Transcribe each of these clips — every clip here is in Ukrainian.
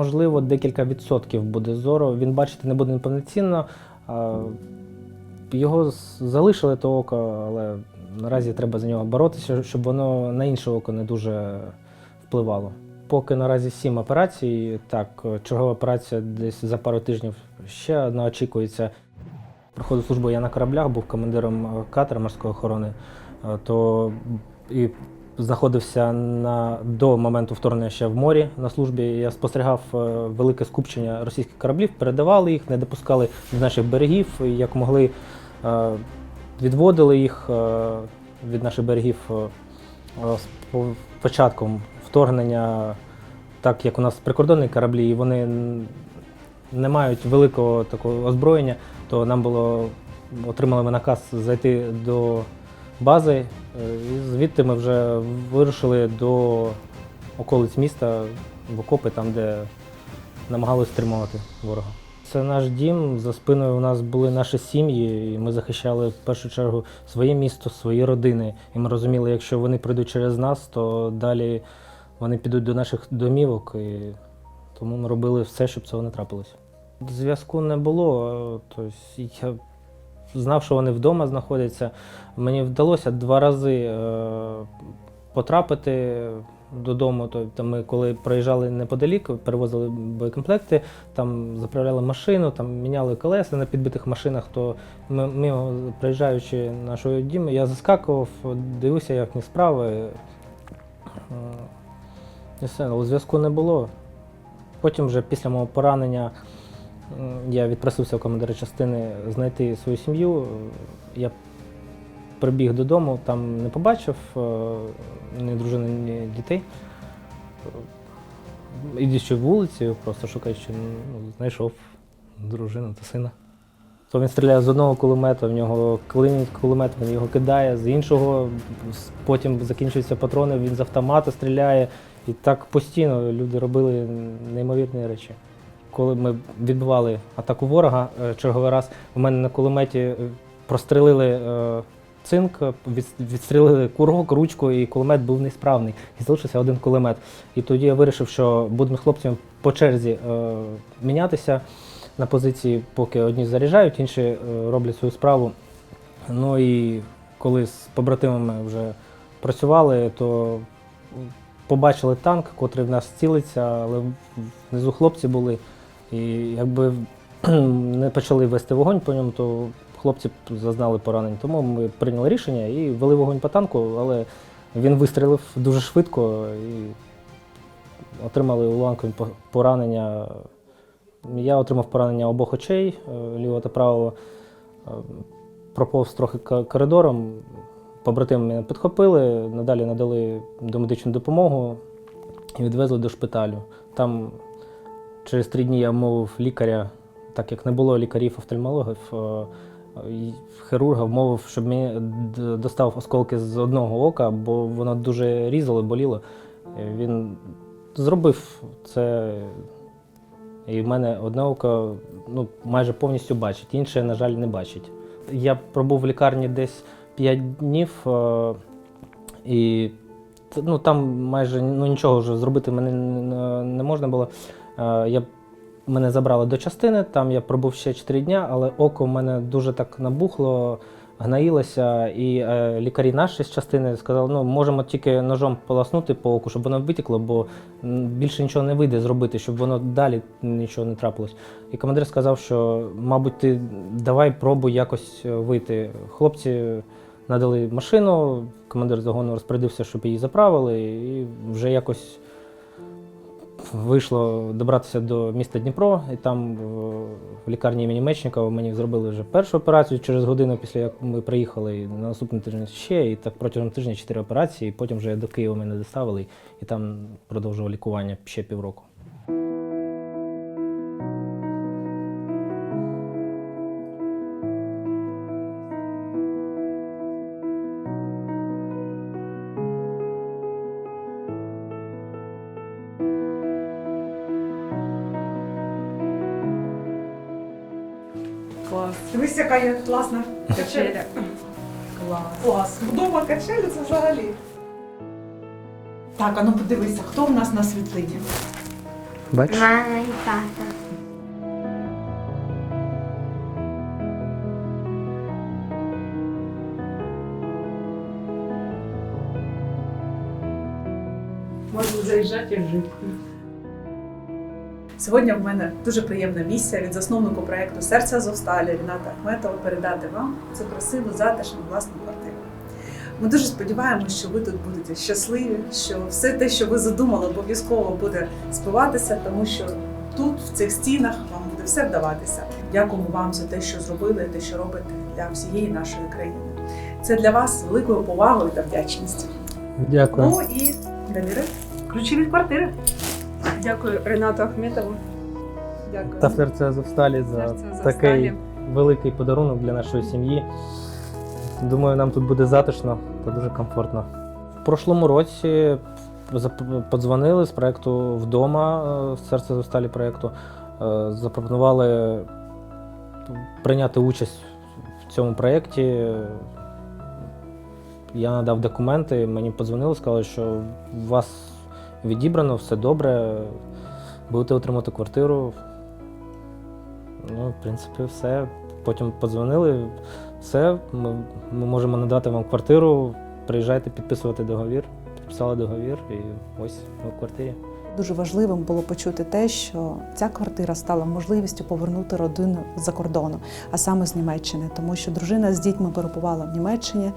можливо, декілька відсотків буде зору. Він бачити не буде повноцінно. А, Його залишили то око, але наразі треба за нього боротися, щоб воно на інше око не дуже впливало. Поки наразі сім операцій. Так, чергова операція десь за пару тижнів ще одна очікується. Проходив службу я на кораблях, був командиром катера морської охорони, то і знаходився на, до моменту вторгнення ще в морі на службі. Я спостерігав е, велике скупчення російських кораблів, передавали їх, не допускали до наших берегів, і як могли е, відводили їх е, від наших берегів з початком вторгнення, так як у нас прикордонні кораблі, і вони не мають великого такого озброєння, то нам було отримали ми наказ зайти до бази, е, і звідти ми вже вирушили до околиць міста в окопи, там, де намагалися стримувати ворога. Це наш дім. За спиною у нас були наші сім'ї, і ми захищали в першу чергу своє місто, свої родини. І ми розуміли, якщо вони прийдуть через нас, то далі вони підуть до наших домівок. І тому ми робили все, щоб цього не трапилося. Зв'язку не було. Тобто я знав, що вони вдома знаходяться. Мені вдалося два рази е, потрапити додому. Тобто ми, коли проїжджали неподалік, перевозили боєкомплекти, там заправляли машину, там міняли колеса на підбитих машинах, то ми, мимо проїжджаючи нашого діму, я заскакував, дивився, як не справи. Е, І все, але зв'язку не було. Потім вже після мого поранення я відпросився у командира частини знайти свою сім'ю. Я прибіг додому, там не побачив е, ні дружини, ні дітей. Ідучи вулицею, просто шукаючи, ну, знайшов дружину та сина. То він стріляє з одного кулемета, в нього клинить кулемет, він його кидає, з іншого, потім закінчуються патрони, він з автомата стріляє. І так постійно люди робили неймовірні речі. Коли ми відбивали атаку ворога е, черговий раз, у мене на кулеметі е, прострелили е, цинк, е, від- курок, ручку, і кулемет був несправний. І залишився один кулемет. І тоді я вирішив, що будемо з хлопцями по черзі мінятися на позиції, поки одні заряджають, інші роблять свою справу. Ну і коли з побратимами вже працювали, то побачили танк, котрий в нас цілиться, але внизу хлопці були. І якби не почали вести вогонь по ньому, то хлопці зазнали поранень. Тому ми прийняли рішення і вели вогонь по танку, але він вистрілив дуже швидко і отримали уламкові поранення. Я отримав поранення обох очей, е, лівого та правого. Е, Проповз трохи коридором. Побратими мене підхопили, надалі надали домедичну допомогу і відвезли до шпиталю. Там через три дні я вмовив лікаря, так як не було лікарів-офтальмологів, е, хірурга вмовив, щоб мені достав осколки з одного ока, бо воно дуже різало, боліло. Е, Він зробив це, і в мене одне око ну, майже повністю бачить, інше, на жаль, не бачить. Я пробув в лікарні десь 5 днів, е, і ну, там майже ну, нічого вже зробити мене не, не можна було. Е, Я, мене забрали до частини, там я пробув ще 4 дня, але око в мене дуже так набухло, гнаїлося, і е, лікарі наші з частини сказали, ну можемо тільки ножом полоснути по оку, щоб воно витекло, бо більше нічого не вийде зробити, щоб воно далі нічого не трапилось. І командир сказав, що, мабуть, ти давай пробуй якось е, вийти. Хлопці надали машину, командир загону розпорядився, щоб її заправили, і вже якось вийшло добратися до міста Дніпро, і там в в лікарні імені Мечникова мені зробили вже першу операцію через годину після як ми приїхали. І на наступний тиждень ще, і так протягом тижня чотири операції. І потім вже до Києва мене доставили, і там продовжував лікування ще півроку. Клас. Дивись, яка є класна качеля. Клас. Клас. Вдома качеля це взагалі. Так, а ну подивися, хто в нас на світлині? Бачиш? Мама і тата. Можна заїжджати і жити. Сьогодні в мене дуже приємна місія від засновнику проєкту Серця Азовсталі Ріната Ахметова передати вам цю красиву, затишну власну квартиру. Ми дуже сподіваємося, що ви тут будете щасливі, що все те, що ви задумали, обов'язково буде збиватися, тому що тут, в цих стінах, вам буде все вдаватися. Дякуємо вам за те, що зробили, те, що робите для всієї нашої країни. Це для вас великою повагою та вдячністю. Дякую. Ну і Даміре, ключі від квартири. Дякую Ренату Ахметову. Дякую. Та серце Азовсталі за Серце Азовсталі. такий великий подарунок для нашої сім'ї. Думаю, нам тут буде затишно та дуже комфортно. В прошлому році подзвонили з проєкту вдома е, з серце Азовсталі проєкту. е, Запропонували прийняти участь в цьому проєкті. Я надав документи, мені подзвонили, сказали, що у вас відібрано, все добре, будете отримати квартиру. Ну, в принципі, все. Потім подзвонили, все, ми, ми можемо надати вам квартиру, приїжджайте підписувати договір. Підписали договір і ось ми в квартирі. Дуже важливим було почути те, що ця квартира стала можливістю повернути родину за кордону, а саме з Німеччини, тому що дружина з дітьми перебувала в Німеччині.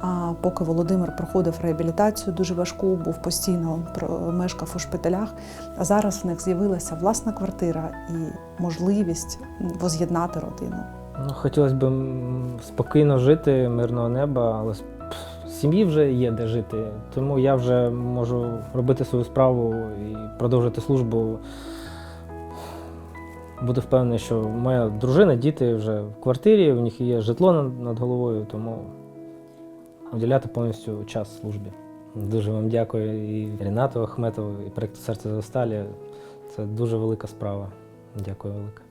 А поки Володимир проходив реабілітацію дуже важку, був постійно мешкав у шпиталях. А зараз в них з'явилася власна квартира і можливість воз'єднати родину. Ну, хотілося б спокійно жити, мирного неба, але сім'ї вже є де жити. Тому я вже можу робити свою справу і продовжити службу. Буду впевнений, що моя дружина, діти вже в квартирі, в них є житло над, головою, тому уділяти повністю час службі. Дуже вам дякую і Рінату Ахметову, і проєкту Серце Зосталі. Це дуже велика справа. Дякую велике.